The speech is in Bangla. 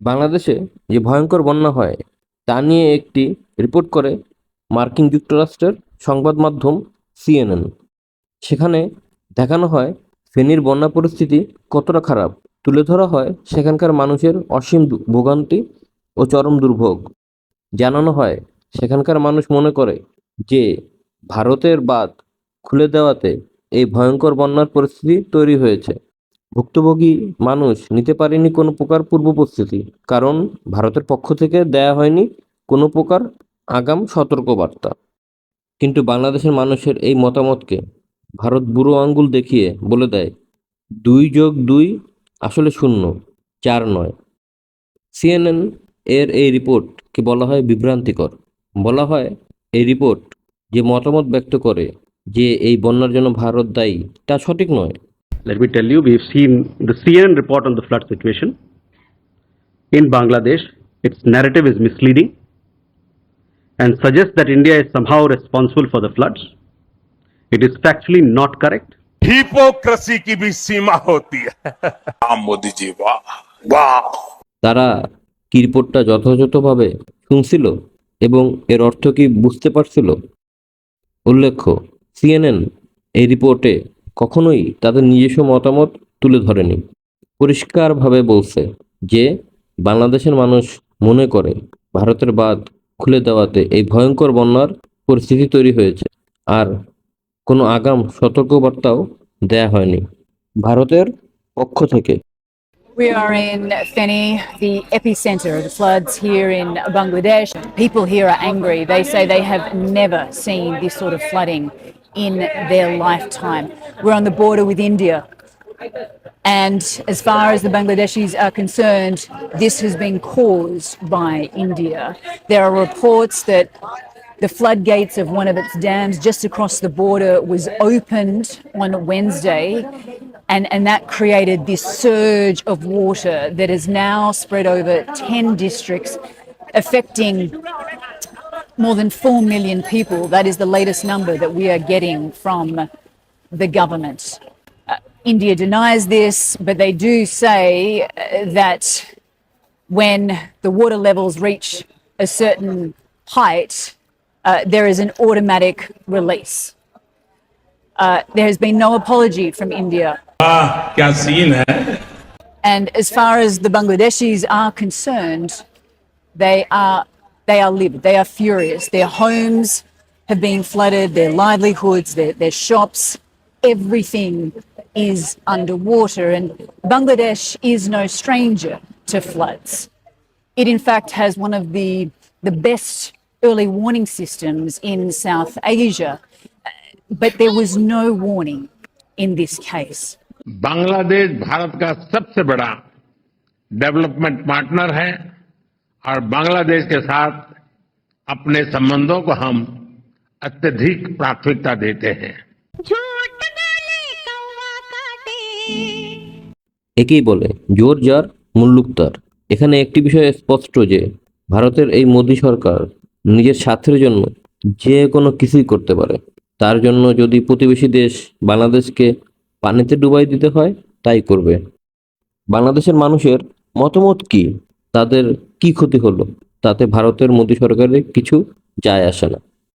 বাংলাদেশে যে ভয়ঙ্কর বন্যা হয়, তা নিয়ে একটি রিপোর্ট করে মার্কিন যুক্তরাষ্ট্রের সংবাদ মাধ্যম সিএনএন। সেখানে দেখানো হয়, ফেনীর বন্যা পরিস্থিতি কতটা খারাপ, তুলে ধরা হয় সেখানকার মানুষের অসীম ভোগান্তি ও চরম দুর্ভোগ। জানানো হয়, সেখানকার মানুষ মনে করে যে ভারতের বাদ খুলে দেওয়াতে এই ভয়ঙ্কর বন্যার পরিস্থিতি তৈরি হয়েছে। ভুক্তভোগী মানুষ নিতে পারেনি কোনো প্রকার পূর্ব প্রস্তুতি। কারণ ভারতের পক্ষ থেকে দেয়া হয়নি কোনো প্রকার আগাম সতর্কবার্তা। কিন্তু বাংলাদেশের মানুষের এই মতামতকে ভারত বুড়ো আঙ্গুল দেখিয়ে বলে দেয়, দুই যোগ দুই আসলে শূন্য, চার নয়। সিএনএন এর এই রিপোর্টকে বলা হয় বিভ্রান্তিকর। বলা হয় এই রিপোর্ট যে মতামত ব্যক্ত করে যে এই বন্যার জন্য ভারত দায়ী, তা সঠিক নয়। let me tell you, we've seen the CNN report on the flood situation in Bangladesh. Its narrative is misleading and suggests that India is somehow responsible for the floods. It is factually not correct. Hypocrisy কি ভি সীমা হতি মোদি জি বাহ তারা কি রিপোর্টটা যথাযথভাবে শুনছিল এবং এর অর্থ কি বুঝতে পারছিল উল্লেখ্য সিএনএন এই রিপোর্টে কখনোই তাদের নিজস্ব মতামত তুলে ধরেনি পরিষ্কারভাবে বলছে যে বাংলাদেশের মানুষ মনে করে ভারতের বাঁধ খুলে দেওয়াতে এই ভয়ঙ্কর বন্যার পরিস্থিতি তৈরি হয়েছে আর কোনো আগাম সতর্কবার্তাও দেয়া হয়নি ভারতের পক্ষ থেকে We are in Feni, the epicenter of the floods here in Bangladesh. People here are angry. They say they have never seen this sort of flooding in their lifetime. We're on the border with India. And as far as the Bangladeshis are concerned, this has been caused by India. There are reports that the floodgates of one of its dams just across the border was opened on Wednesday, and, and that created this surge of water that has now spread over 10 districts, affecting more than 4 million people. That is the latest number that we are getting from the government. Uh, India denies this, but they do say uh, that when the water levels reach a certain height, uh, there is an automatic release. Uh, there has been no apology from India. Ah, and as far as the Bangladeshis are concerned, they are they are livid. They are furious. Their homes have been flooded. Their livelihoods, their, their shops, everything is underwater. And Bangladesh is no stranger to floods. It, in fact, has one of the the best early warning systems in South Asia. But there was no warning in this case. Bangladesh Bharat का सबसे बड़ा डेवलपमेंट पार्टनर है और बांग्लादेश के साथ अपने संबंधों को हम अत्यधिक प्राथमिकता देते हैं झूठ बोले कौवा काटे একেই বলে জোর যার মুল্লুক তার এখানে একটি বিষয় স্পষ্ট যে ভারতের এই মোদী সরকার নিজের স্বার্থের জন্য যে কোনো কিছুই করতে পারে তার জন্য যদি প্রতিবেশী দেশ বাংলাদেশকে পানিতে ডুবাই দিতে হয় তাই করবে বাংলাদেশের মানুষের মতামত কি তাদের কি ক্ষতি হলো তাতে ভারতের মোদী সরকারের কিছু যায় আসে না।